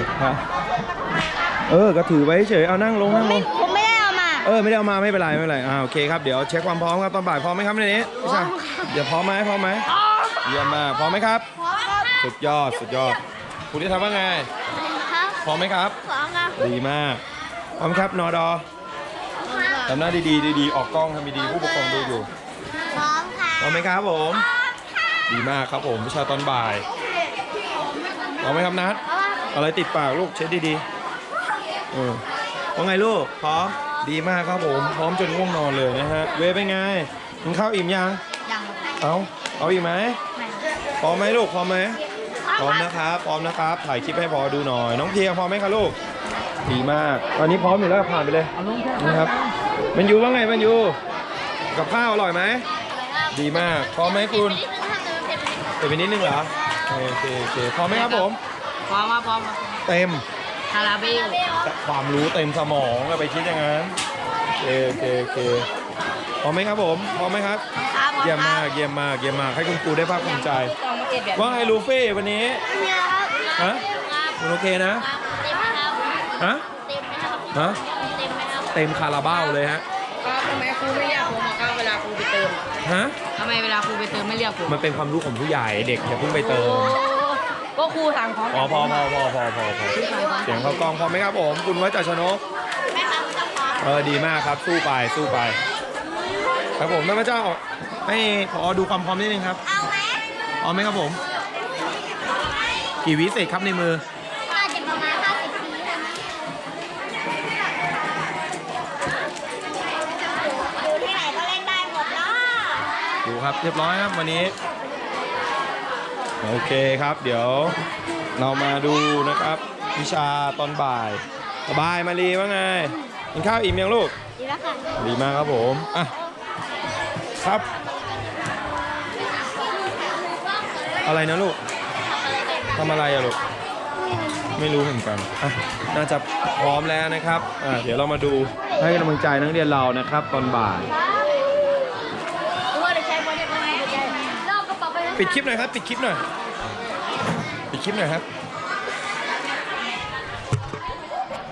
อครับเออก็ถือไว้เฉยเอานั่งลงนั่งลงผมไม่ได้เอามา เออไม่ได้เอามาไม่เป็นไรไม่เป็นไรอ่าโอเคครับเดี๋ยวเช็คความพร้อมครับตอนบ่ายพร้อมไหมครับในนี้พี่ชายเดี๋ยวพร้อมไหมพร้อมไหมเยี่ยมมากพร้อมไหมครับพร้อมครับสุดยอดสุดยอดคุณที่ทำว่าไงครับพร้อมไหมครับพร้อมครับดีมากพร้อมครับนอดอทำหน้าดีๆดีๆออกกล้องทำดีๆผู้ปกครองดูอยู่พร้อมค่ะพร้อมไหมครับผม ดีมากครับผมวิชาตอนบ่ายพร้อมไหมครับนัดอะไรติดปากลูกเช็ดดีๆเออว่าไงลูกพร้อมดีมากครับผม พร้อมจนง่วงนอนเลยนะฮะ เวย์เป็นไงกินข้าวอิ่มยัง ยังเอาเอาอีกไหมไม่พร้อมไหมลูกพร้อมไหมพร้อมนะครับพร้อมนะครับถ่ายคลิปให้พอดูหน่อย น้องเพียงพร้อมไหมคะลูกดีมากตอนนี้พร้อมอยู่แล้วผ่านไปเลยนะครับมันยูว่าไงมันยูกับข้าวอร่อยไหมดีมากพร้อมไหมคุณเต็มไปนิดนึงเหรอโอเคโอเคพร้อมไหมครับผม พร้อมมาพร้อมมาเต็ม คาราเบลความรู้เต็มสมองอะไปคิดอย่างนั้นโอเคโอเคโอเคพร้อมไหมครับผมพร้อมไหมครับ ครับเยี่ยมมากเยี่ยมมากเยี่ยมมากให้คุณครูได้ภาคภูมิใจต้องมาเก็บแบบว่าไงลูฟี่วันนี้เนี่ยครับฮะคุณโอเคนะเต็มไหมครับฮะเต็มไหมครับฮะเต็มไหมครับเต็มคาราบาวเลยฮะครับทำไมครูไม่เรียกผมอะครับเวลาครูไปเติมฮะทำไมเวลาครูไปเติมไม่เรียกผมมันเป็นความรู้ของผู้ใหญ่เด็กอย่าเพิ่งไปเติม โอ้ ก็ครูสั่งของอ๋อพอพอพอพอพอพอเสียงเขากล้องพอไหมครับผม คุณวัชชนกไม่ครับจะพร้อมเออดีมากครับ สู้ไปสู้ไป ครับผมแม่พระเจ้าให้พอดูความพร้อมนิดนึงครับเอาไหมพร้อมไหมครับผม กี่วิเศษครับในมือน่าจะประมาณ50ทีนะอยู่ที่ไหนก็เล่นได้หมดเนาะดูครับเรียบร้อยครับวันนี้ โอเคครับ เดี๋ยวเรามาดูนะครับ วิชาตอนบ่ายสบายมารีว่าไงกินข้าวอิ่มยังลูกดีแล้วค่ะดีมากครับผมอะครับ อะไรนะลูกทำอะไรอะลูกไม่รู้เหมือนกันอะน่าจะพร้อมแล้วนะครับอะเดี๋ยวเรามาดูให้กำลังใจนักเรียนเรานะครับ ตอนบ่าย ปิดคลิปหน่อยครับ ปิดคลิปหน่อย ปิดคลิปหน่อยครับ